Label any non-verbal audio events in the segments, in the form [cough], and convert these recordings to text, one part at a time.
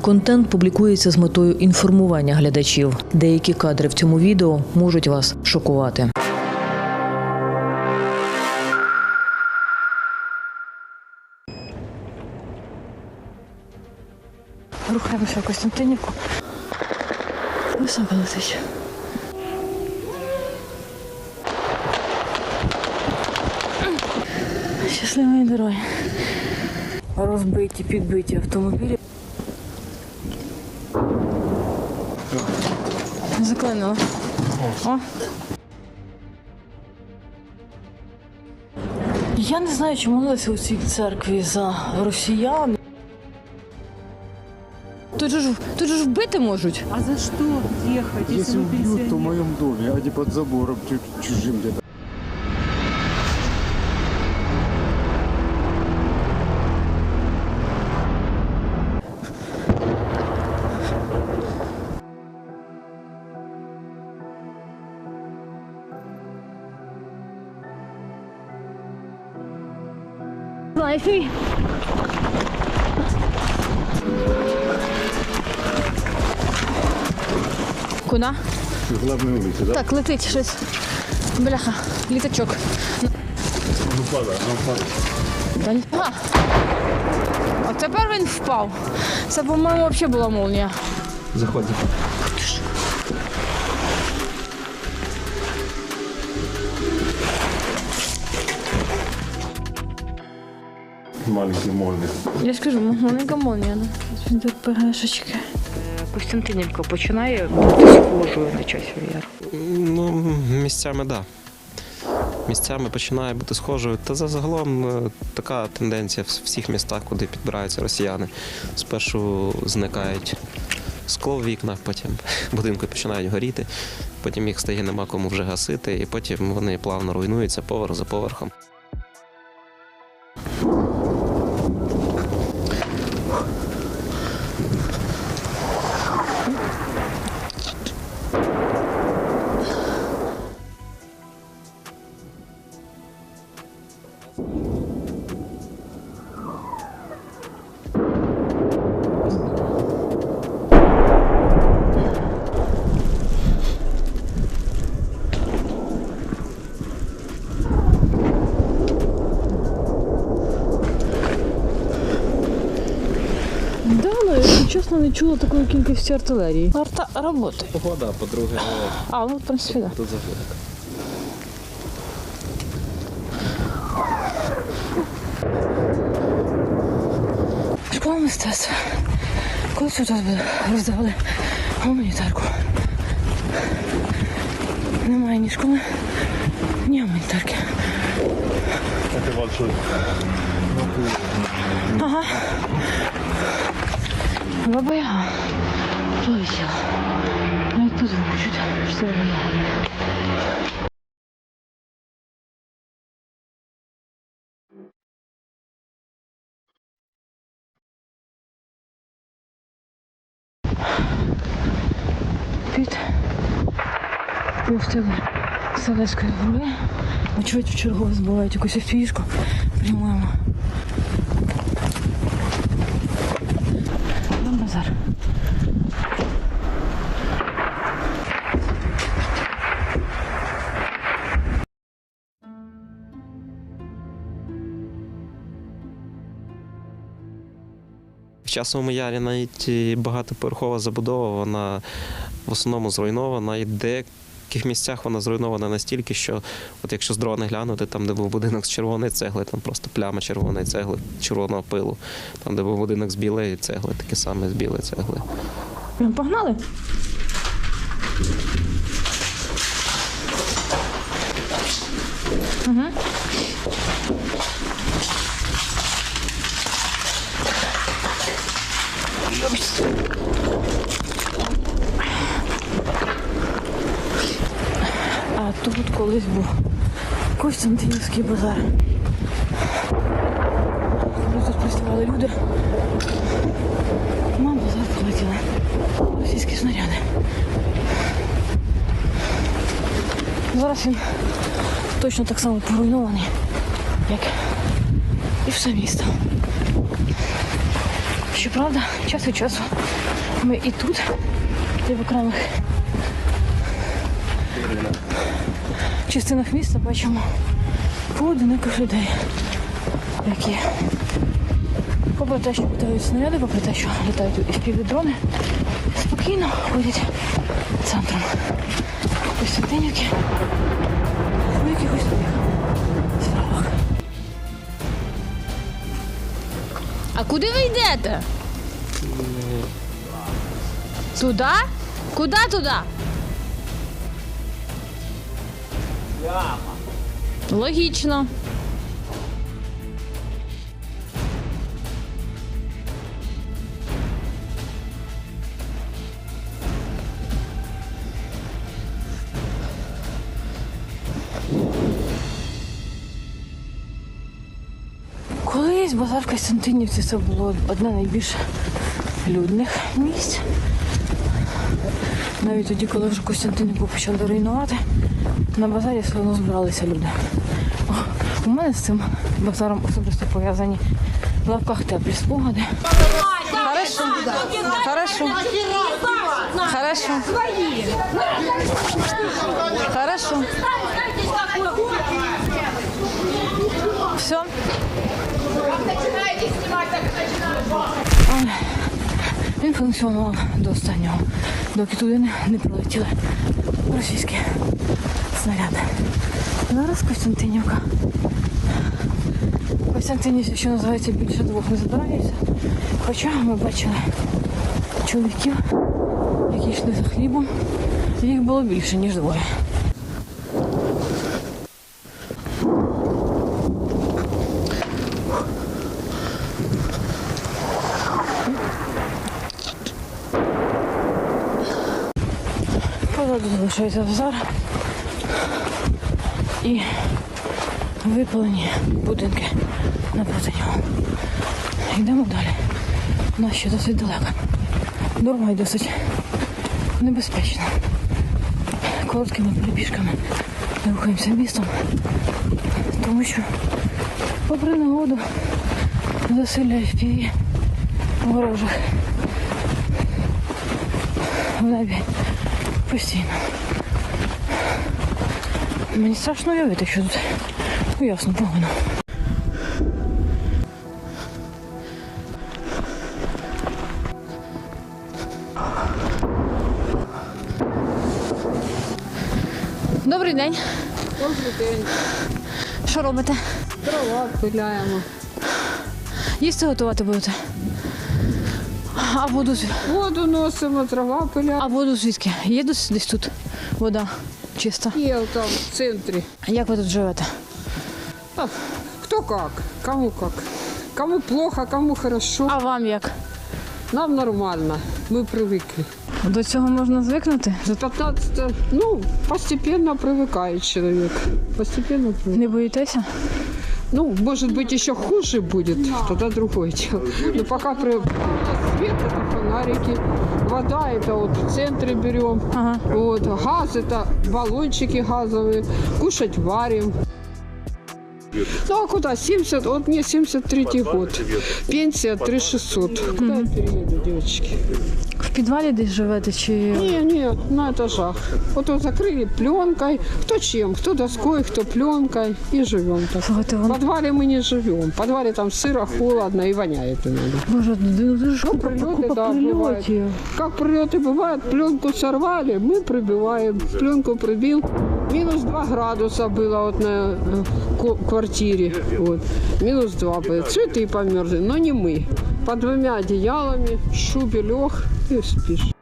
Контент публікується з метою інформування глядачів. Деякі кадри в цьому відео можуть вас шокувати. Рухаємося в Костянтинівку. Високо летить. Щасливої дороги. Розбиті, підбиті автомобілі. Заклинило. О. Я не знаю, чи молилися у цій церкві за росіян. Тут же ж тут же ж вбити можуть. А за что ехать, если, Если вы убьют, то в пенсионер? моем доме, а не под забором чу- чужим где-то. Куди? Главной улице, да? Так, летить щось. Бляха, літачок. Ну, пора, ну. Та ні. А. а тепер він впав. Це, по-моєму, взагалі була молнія. Заходь, заходь. Маленький мольный. Я ж кажу, маленька. Він тут пегашечки. Костянтинівка починає бути схожою на часів. Ну, місцями, так. Да. Місцями починає бути схожою. Та загалом е, така тенденція в всіх містах, куди підбираються росіяни. Спершу зникають скло в вікнах, потім [laughs] будинки починають горіти, потім їх стає нема кому вже гасити, і потім вони плавно руйнуються поверх за поверхом. Чесно, не чула такої кількості артилерії. Арта роботи. Погода, по-друге, А, ну, в принципі, так. тут завжди так. Школа мистецтва. Коли тут роздавали гуманітарку. Немає ні школи, ні гуманітарки. Это большой. Ага. Яга полетіла. Навіть позвучить, що Яга. Під півтили Селецької гори. Очевидь, в чергове збивають якусь фішку. Прямуємо. На. В часовому ярі навіть багатоповерхова забудова, вона в основному зруйнована. І в деяких місцях вона зруйнована настільки, що от якщо з дрона глянути, там, де був будинок з червоної цегли, там просто пляма червоної цегли, червоного пилу. Там, де був будинок з білої цегли, таке саме з білої цегли. Ну, Погнали? А тут колись був Костянтинівський базар. Тут приставали люди. На базар полетіли російські снаряди. Зараз він точно так само поруйнований, як і все місто. Щоправда, час від часу ми і тут, і в окремих частинах міста бачимо поодиноких людей, які попри те, що літають снаряди, попри те, що літають і впівдрони, спокійно ходять центром Костянтинівки у якихось своїх справах. А куди ви йдете? Туди? Куди туди? Логічно. Колись базар в Костянтинівці це було одне найбільш людних місць. Навіть тоді, коли вже Костянтинівку почали руйнувати, на базарі все одно збиралися люди. О, У мене з цим базаром особисто пов'язані в лапках теплі спогади. Хорошо. Хорошо. Хорошо. Хорошо. Все. Він функціонував до останнього, доки туди не прилетіли російські снаряди. Зараз Костянтинівка. Костянтинівці, що називається, більше двох не збирається. Хоча ми бачили чоловіків, які йшли за хлібом. Їх було більше, ніж двоє. Позаду залишається базар і випалені будинки напроти нього. Йдемо далі. У нас ще досить далеко. Дорога й досить небезпечна. Короткими перебіжками рухаємося містом, тому що попри негоду засилля FPV ворожих в небі постійно. Мені страшно уявити, що тут ну, ясно погано. Добрий день. Добрий день. Що робите? Дрова пиляємо. Їсти готувати будете? А воду з- Воду носимо, трава пиляємо. а воду звідки? Є десь, десь тут вода чиста. Є там в центрі. Як ви тут живете? А, кто как, кому как. Кому плохо, кому хорошо. А вам як? Нам нормально, мы привыкли. До цього можна звикнути? За 15, ну, постепенно привыкает человек. Постепенно привыкает. Не боїтеся? Ну, может быть, еще хуже будет, тогда другое дело. Но пока при... свет это фонарики, вода это вот в центре берем, Ага. вот, газ это баллончики газовые, кушать варим. Ну а куда? 70, вот мне 73 год. Пенсия 3600. Куда я перееду, девочки? В підвалі десь живете чи Не, не, на этажах. Вот вот закрыли пленкой, кто чем, кто доской, кто пленкой, и живем так. слухайте, В воно подвале мы не живем. В подвале там сыро, холодно и воняет иногда. Боже, ну дуже ж Ну, купа, прильоти, купа да, прильотів. Как прилеты бывают, пленку сорвали, мы прибиваем. Пленку прибил. Минус 2 градуса было вот на э, ко- квартире. Вот. Минус 2 было. Цветы померзли, но не мы. Под двумя одеялами, в шубе лег и спишь.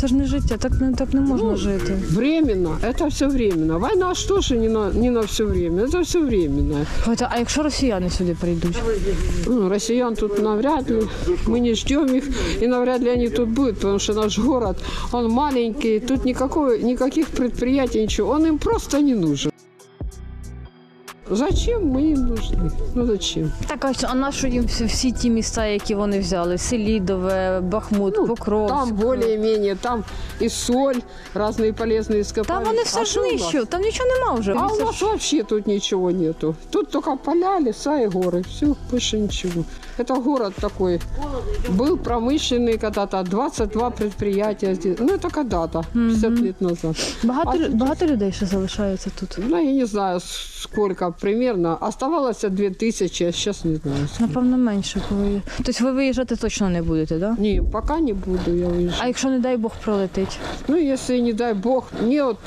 Це ж не життя, так не так не можна Ну, жити. Временно, это все временно. Война что же не на, не на все время, это все временно. Слухайте, а якщо росіяни сюди прийдуть? Ну, россиян тут навряд ли. Мы не ждем их, и навряд ли они тут будут, потому что наш город, он маленький, тут никакого, никаких предприятий, ничего. Он им просто не нужен. зачем мы им нужны? Ну зачем? Так, а що- а на що їм всі, всі ті міста, які вони взяли? Селідове, Бахмут, Ну, Покровськ. Там более-менее, там и соль, разные полезные ископаемые. Та вони все А что у нас? знищують, там нічого нема вже. А у Це нас ж- вообще тут ничего нету. Тут только поля, леса и горы. Все, больше ничего. Это город такой. Был промышленный когда-то, 22 предприятия здесь. Ну, это когда-то, 50 лет назад. Багато, А лю- тут- багато людей ще залишається тут. Ну, я не знаю, сколько примерно. Оставалось 2000, а сейчас не знаю. Напевно, менше коли. Тобто ви виїжджати точно не будете, так? Да? Не, пока не буду я уезжать. А якщо, не дай Бог, пролетить? Ну, если, не дай бог, мне вот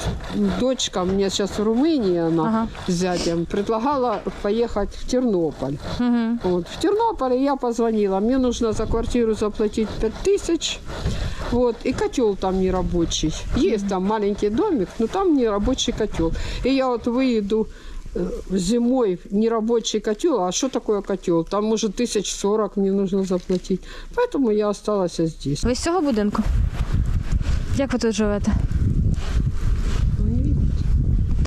дочка, мне сейчас в Румынии она Ага. с зятем, предлагала поехать в Тернополь. Угу. Вот. В Тернополе я позвонила, мне нужно за квартиру заплатить 5000, вот, и котел там не рабочий. Есть там маленький домик, но там не рабочий котел. И я вот выеду э, зимой в нерабочий котел, а что такое котел? Там может тысяч сорок мне нужно заплатить. Поэтому я осталась здесь. Ви з цього будинку? Як ви тут живете?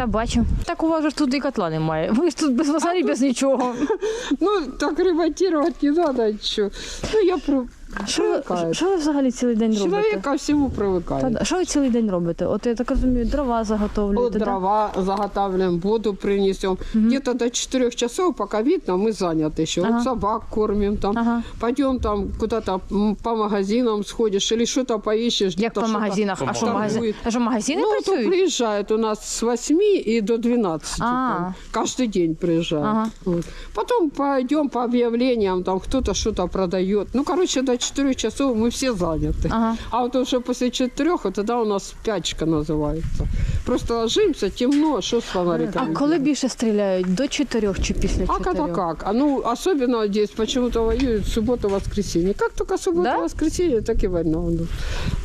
Та бачу. Так у вас же ж тут і котла немає. Ви ж тут без взагалі без нічого. [laughs] Ну, так ремонтировать не надо ничего. Ну, я при... Що ви, привикаю. що ви взагалі цілий день Человек робите? ко всему Та, привыкает. да. що ви цілий день робите? От я так розумію, дрова Вот заготовлюєте. да? дрова заготавливаем, воду принесем. Где-то до 4 часов, пока видно, мы заняты еще. Ага. Вот собак кормим там. Ага. Пойдем там куда-то м, по магазинам сходишь или что-то поищешь. Як где-то по что-то магазинах? А що торгует. магазин? А що магазини Ну, то працюють? приезжают у нас с 8 и до 12. А. там. Каждый день приезжают. Ага. Вот. Потом пойдем по объявлениям, там кто-то что-то продает. Ну, короче, до 4 часов мы все заняты. Ага. А вот уже после четырех, вот тогда у нас спячка называется. Просто ложимся, темно, а что с А фонариками? коли більше стріляють? До чотирьох чи після А когда чотирьох? как? А ну, особенно здесь почему-то воюют суббота-воскресенье. Как только суббота-воскресенье, так и война. ну.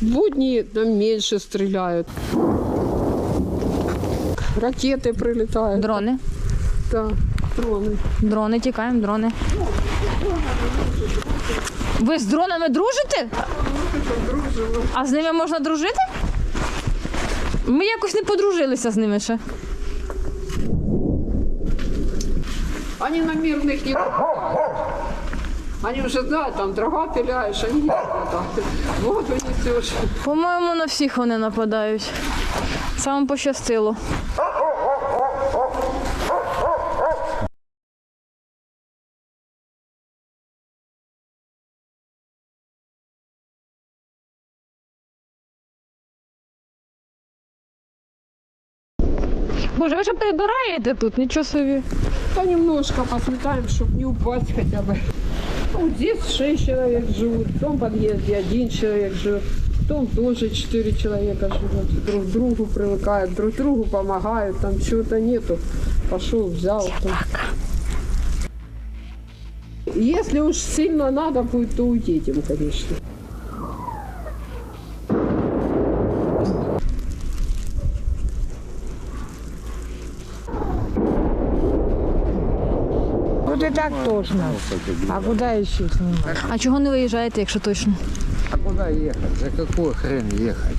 В будни там меньше стреляют. Ракеты прилетают. Дрони. Да, дроны. Дрони, тікаємо, дрони. Ви з дронами дружите? А з ними можна дружити? Ми якось не подружилися з ними ще. Они на мирных не нападают. Они уже знают, там дрова пиляешь, они не нападают. Воду несешь. По-моєму, на всіх вони нападають. Саме пощастило. прибираєте тут, нічого собі. Да немножко посметаем, чтобы не упасть хотя бы. Ну, Вот здесь шесть человек живут, в том подъезде один человек живет, в том тоже четыре человека живут. Друг к другу привыкают, друг другу помогают, там чего-то нету. Пошел, взял. Там. Если уж сильно надо будет, то уедем, конечно. Так точно. А куда еще снимать? А чого не виїжджаєте, якщо точно? А куда ехать? За какой хрен ехать?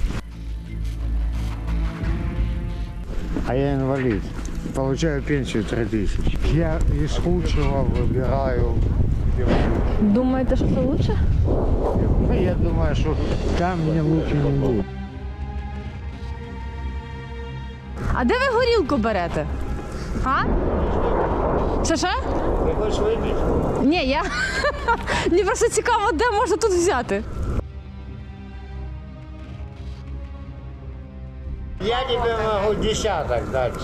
А я инвалид. Получаю пенсию 3000. Я из худшего выбираю. Думаєте, що це лучше? Ну, я думаю, что там мне лучше не будет. А де ви горілку берете? А? Що хочешь? Ні, я. [laughs] Мені просто цікаво, де можна тут взяти. Я тебе могу десяток дать.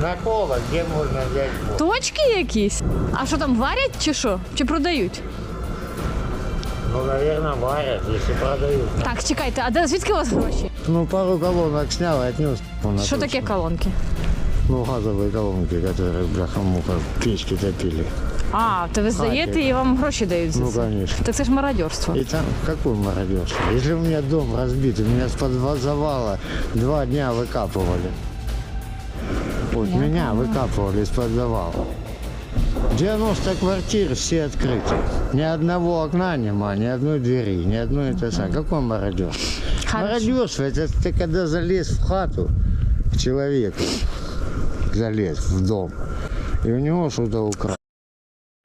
На коло, где можно взять? Точки якісь? А що там варять чи що? Чи продають? Ну, наверное, варят, если продают. Так, чекайте, а де звідки у вас гроші? Ну, пару колонок снял и отнес. Що таке колонки? Ну, газовые колонки, которые, бляха-муха, печки топили. А, то ви здаєте і вам гроші дають за Ну, це. конечно. Так це ж мародерство. И там какой мародерство? Если у меня дом разбит, у меня с-под завала два дня выкапывали. Вот меня выкапывали из-под завала. 90 квартир все открыты. Ни одного окна нема, ни одной двери, ни одной это сам. Какой мародерство? Хорошо. Мародерство это ты когда залез в хату к человеку, залез в дом. и у него что-то украли.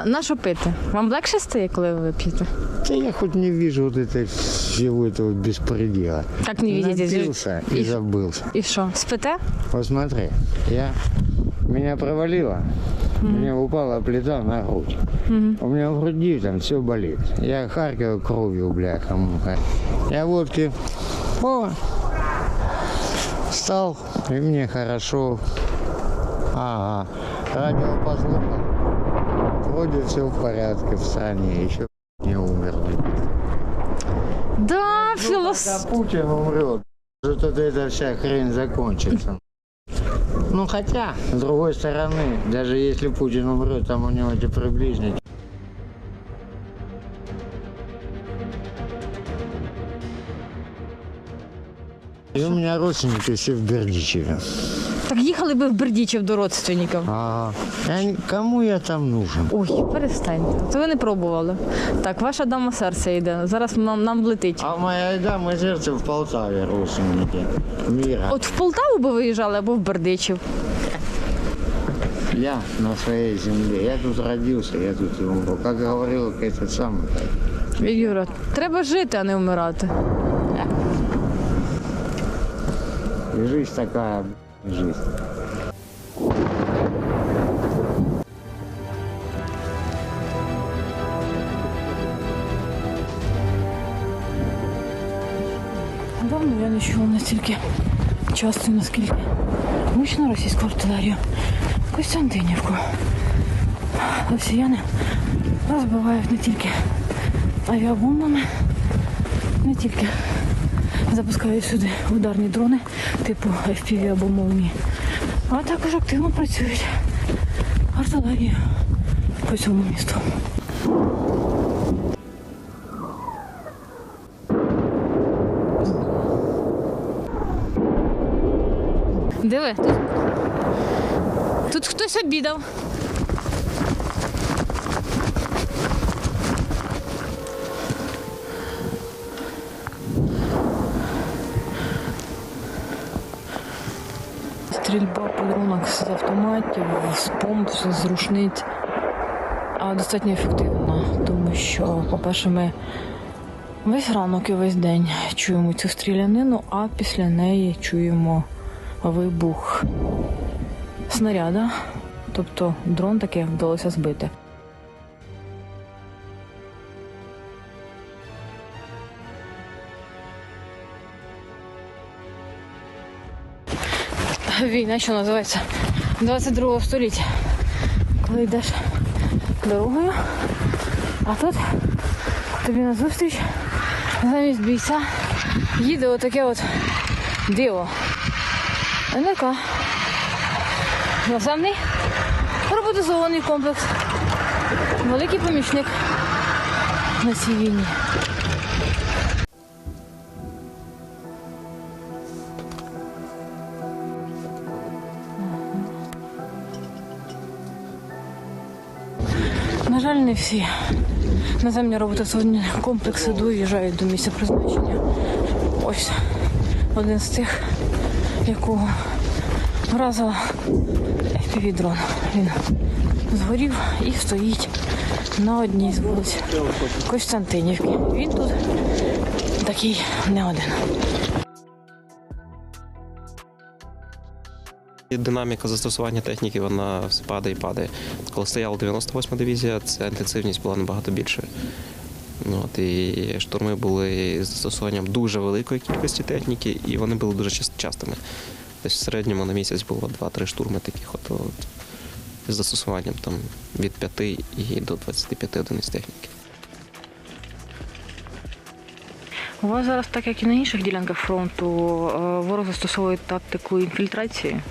На що пити? Вам легше стає, коли ви п'єте? Да я хоть не вижу вот этой всего этого беспредела. Так не видите. Напился и И- забылся. І що? Спите? Посмотри, я меня провалило, мне упала плита на грудь. У меня в груди там все болит. Я харкаю кровью, бляха муха. Я водки о, встал, и мне хорошо. Ага, радио послушал. Вроде все в порядке в стране, еще не умерли. Да, філос... Когда Путин умрет, тут эта вся хрень закончится. Ну хотя, с другой стороны, даже если Путин умрет, там у него эти приближники. И у меня родственники все в Бердичеве. Так їхали би в Бердічев до родственників. Я- кому я там нужен? Ой, перестаньте. Це ви не пробували. Так, ваша дама серця йде. Зараз нам, нам влетить. А моя дама сердце в Полтаве родственники. Мира. От в Полтаву би виїжджали або в Бердичів. Я на своей земле. Я тут родился, я тут и умру. Как говорил этот самый. Юра, треба жити, а не вмирати. И жизнь такая, жизнь. Давно я не чула настільки часто, наскільки гучно російську артилерію. Костянтинівку. Росіяни розбивають не тільки авіабомбами, не тільки запускають сюди ударні дрони, типу FPV або молні, а також активно працюють артилерією по цьому місту. Диви, тут, тут хтось обідав. Стрільба з автоматів, з помп, з рушниць. А достатньо ефективно, тому що, по-перше, ми весь ранок і весь день чуємо цю стрілянину, а після неї чуємо вибух снаряда. Тобто дрон таки вдалося збити. Війна, що називається 22 століття. Коли йдеш дорогою, а тут тобі назустріч замість бійця їде отаке от диво. НРК. Наземний роботизований комплекс. Великий помічник на цій війні. На жаль, не всі наземні роботизовані комплекси доїжджають до місця призначення. Ось один з тих, якого вразила fpv дрон. Він згорів і стоїть на одній з вулиць Костянтинівки. Він тут такий не один. І Динаміка застосування техніки вона падає і падає. Коли стояла 98-ма дивізія, ця інтенсивність була набагато більшою. Ну, От, і штурми були з застосуванням дуже великої кількості техніки, і вони були дуже частими. Десь в середньому на місяць було 2-3 штурми таких от, от з застосуванням там, від 5 і до 25 одиниць техніки. У вас зараз, так як і на інших ділянках фронту, е, ворог застосовує тактику інфільтрації.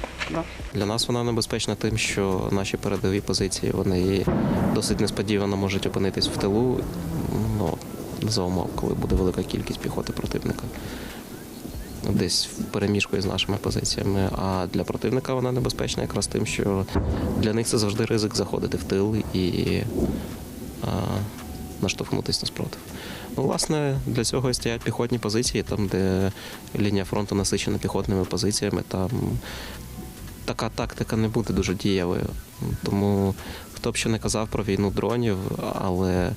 Для нас вона небезпечна тим, що наші передові позиції вони досить несподівано можуть опинитись в тилу. Ну, за умов, коли буде велика кількість піхоти противника. Десь в переміжку із нашими позиціями. А для противника вона небезпечна якраз тим, що для них це завжди ризик заходити в тил і а, наштовхнутися на спротив. Ну, власне, для цього і стоять піхотні позиції, там, де лінія фронту насичена піхотними позиціями, там така тактика не буде дуже дієвою. Тому хто б що не казав про війну дронів, але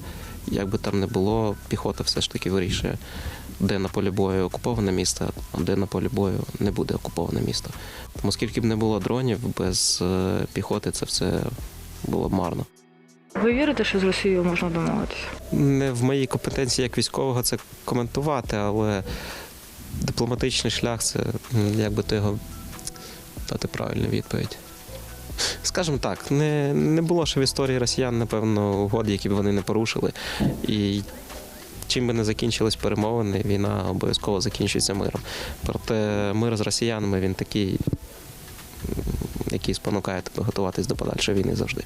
як би там не було, піхота все ж таки вирішує, де на полі бою окуповане місто, а де на полі бою не буде окуповане місто. Тому скільки б не було дронів, без е, піхоти це все було б марно. Ви вірите, що з Росією можна домовитися? Не в моїй компетенції як військового це коментувати, але дипломатичний шлях це м, як би то його дати правильну відповідь. Скажімо так, не, не було ще в історії росіян, напевно, угод, які б вони не порушили. І чим би не закінчились перемовини, війна обов'язково закінчується миром. Проте мир з росіянами він такий, який спонукає тебе готуватись до подальшої війни завжди.